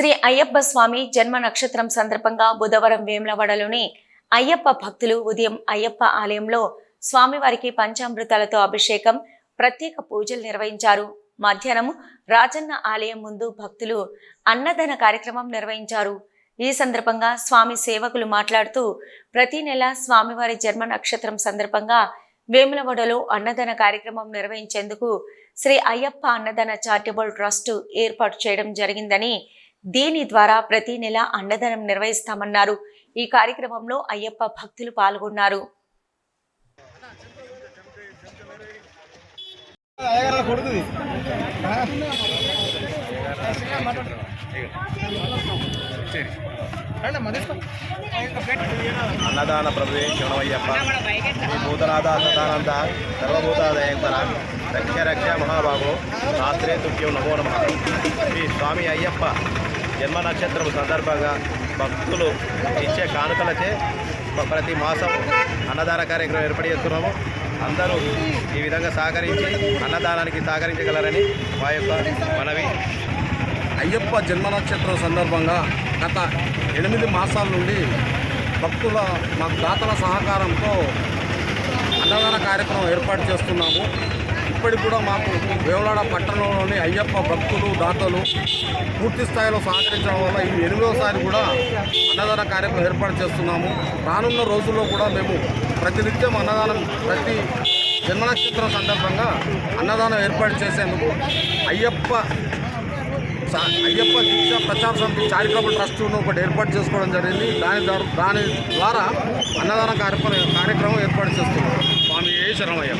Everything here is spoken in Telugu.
శ్రీ అయ్యప్ప స్వామి జన్మ నక్షత్రం సందర్భంగా బుధవారం వేములవాడలోని అయ్యప్ప భక్తులు ఉదయం అయ్యప్ప ఆలయంలో స్వామివారికి పంచామృతాలతో అభిషేకం ప్రత్యేక పూజలు నిర్వహించారు. మధ్యాహ్నం రాజన్న ఆలయం ముందు భక్తులు అన్నదాన కార్యక్రమం నిర్వహించారు. ఈ సందర్భంగా స్వామి సేవకులు మాట్లాడుతూ ప్రతి నెల స్వామివారి జన్మ నక్షత్రం సందర్భంగా వేములవాడలో అన్నదాన కార్యక్రమం నిర్వహించేందుకు శ్రీ అయ్యప్ప అన్నదాన చారిటబుల్ ట్రస్ట్ ఏర్పాటు చేయడం జరిగిందని దీని ద్వారా ప్రతి నెల అన్నదానం నిర్వహిస్తామన్నారు. ఈ కార్యక్రమంలో అయ్యప్ప భక్తులు పాల్గొన్నారు. అన్నదాన ప్రభువే శరణమయ్యప్ప శ్రీ భూతనాథ సదానంద సర్వభూతాదయంకర రక్ష రక్ష మహాబాబు శాస్త్రే తుభ్యం నమో నమ. శ్రీ స్వామి అయ్యప్ప జన్మ నక్షత్రం సందర్భంగా భక్తులు ఇచ్చే కానుకలచే ప్రతి మాసం అన్నదాన కార్యక్రమం ఏర్పాటు చేస్తున్నాము. అందరూ ఈ విధంగా సహకరించి అన్నదానానికి సహకరించగలరని మా యొక్క మనవి. అయ్యప్ప జన్మ నక్షత్రం సందర్భంగా గత ఎనిమిది మాసాల నుండి భక్తుల మా దాతల సహకారంతో అన్నదాన కార్యక్రమం ఏర్పాటు చేస్తున్నాము. ఇప్పటికి కూడా మాకు వేవలాడ పట్టణంలోని అయ్యప్ప భక్తులు దాతలు పూర్తి స్థాయిలో సహకరించడం వల్ల ఈ ఎనిమిదోసారి కూడా అన్నదాన కార్యక్రమం ఏర్పాటు చేస్తున్నాము. రానున్న రోజుల్లో కూడా మేము ప్రతినిత్యం అన్నదానం ప్రతి జన్మ నక్షత్రం సందర్భంగా అన్నదానం ఏర్పాటు చేసేందుకు అయ్యప్ప అయ్యప్ప దీక్ష ప్రచార సమితి చారిటబుల్ ట్రస్ట్ను ఒకటి ఏర్పాటు చేసుకోవడం జరిగింది. దాని ద్వారా దాని ద్వారా అన్నదాన కార్యక్రమం కార్యక్రమం ఏర్పాటు చేస్తున్నాం స్వామి ఏ శరణయ్య